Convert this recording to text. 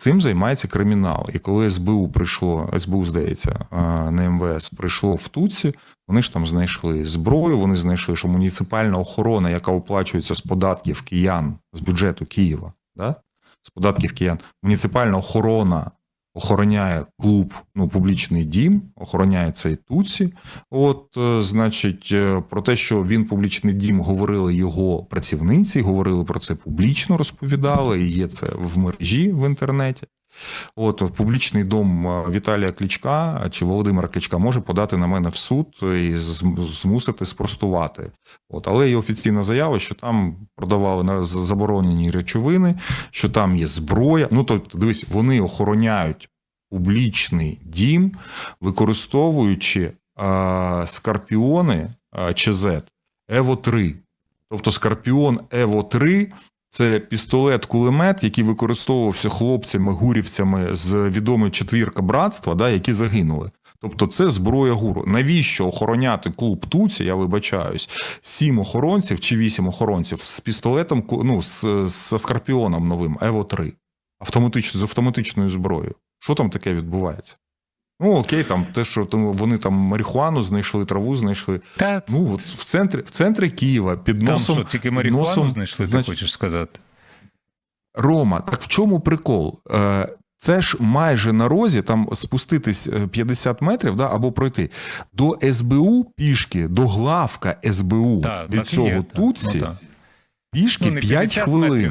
Цим займається кримінал. І коли СБУ прийшло, СБУ, здається, на МВС, прийшло в Туці, вони ж там знайшли зброю, вони знайшли, що муніципальна охорона, яка оплачується з податків киян, з бюджету Києва, да? з податків киян, муніципальна охорона охороняє клуб, ну, публічний дім, охороняє цей Туці. От, е, значить, е, про те, що він публічний дім, говорили його працівниці, говорили про це публічно, розповідали, і є це в мережі в інтернеті. От публічний дом е, Віталія Кличка чи Володимира Кличка може подати на мене в суд і змусити спростувати. От, але є офіційна заява, що там продавали на заборонені речовини, що там є зброя. Ну тобто, дивись, вони охороняють публічний дім, використовуючи е, скорпіони е, ЧЗ Ево 3. Тобто Скорпіон Ево 3 це пістолет-кулемет, який використовувався хлопцями, гурівцями з відомої четвірка братства, да, які загинули. Тобто це зброя гуру. Навіщо охороняти клуб Туці, я вибачаюсь, сім охоронців чи вісім охоронців з пістолетом, ну, з, з скорпіоном новим Ево 3 автоматично, з автоматичною зброєю. Що там таке відбувається? Ну, окей, там те, що там, вони там марихуану знайшли, траву знайшли. Та Ну, от в центрі, в центрі Києва під там носом. що, тільки марихуану носом, знайшли, значить, ти хочеш сказати? Рома, так в чому прикол? Е, Це ж майже на розі, там спуститись е, 50 метрів да, або пройти. До СБУ пішки, до главка СБУ Так, від так цього є, так. Ну, так. пішки Ну, 5 50 хвилин. метрів,